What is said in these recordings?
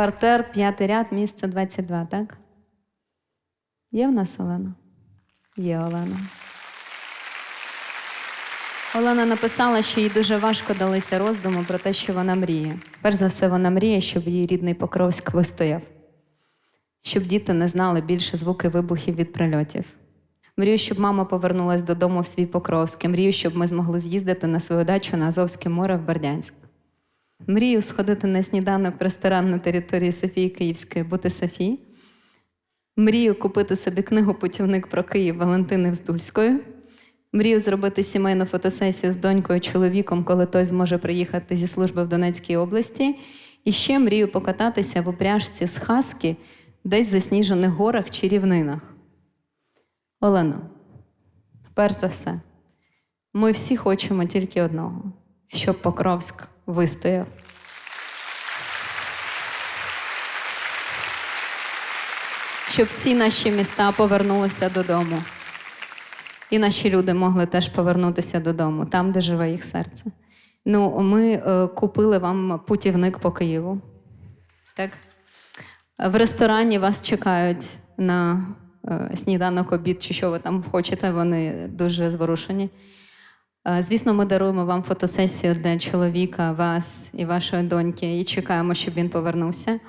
Партер, п'ятий ряд, місце 22, так? Є в нас Олена? Є Олена. Олена написала, що їй дуже важко далися роздуми про те, що вона мріє. Перш за все, вона мріє, щоб її рідний Покровськ вистояв, щоб діти не знали більше звуки вибухів від прильотів. Мрію, щоб мама повернулась додому в свій Покровськ. Мрію, щоб ми змогли з'їздити на свою дачу на Азовське море в Бердянськ. Мрію сходити на сніданок в ресторан на території Софії Київської, бути Софі. Мрію купити собі книгу Путівник про Київ Валентини Вздульської. Мрію зробити сімейну фотосесію з донькою чоловіком, коли той зможе приїхати зі служби в Донецькій області. І ще мрію покататися в упряжці з хаски десь в засніжених горах чи рівнинах. Олено, перш за все, ми всі хочемо тільки одного, щоб Покровськ вистояв. Щоб всі наші міста повернулися додому. І наші люди могли теж повернутися додому, там, де живе їх серце. Ну, ми е, купили вам путівник по Києву. Так? В ресторані вас чекають на е, сніданок, обід чи що ви там хочете, вони дуже зворушені. Е, Звісно, ми даруємо вам фотосесію для чоловіка, вас і вашої доньки, і чекаємо, щоб він повернувся.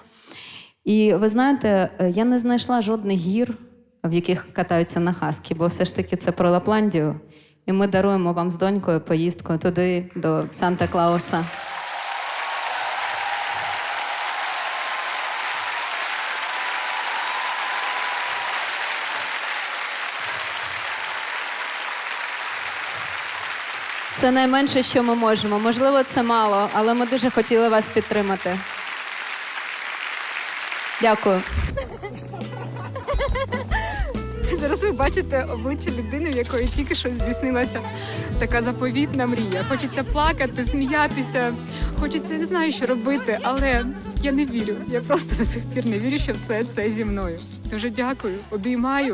І ви знаєте, е, я не знайшла жодних гір, в яких катаються на хаскі, бо все ж таки це про Лапландію. І ми даруємо вам з донькою поїздку туди, до Санта-Клауса. Це найменше, що ми можемо. Можливо, це мало, але ми дуже хотіли вас підтримати. Дякую. Зараз ви бачите обличчя людини, в якої тільки що здійснилася така заповітна мрія. Хочеться плакати, сміятися, хочеться не знаю, що робити, але я не вірю. Я просто до сих пір не вірю, що все це зі мною. Дуже дякую, обіймаю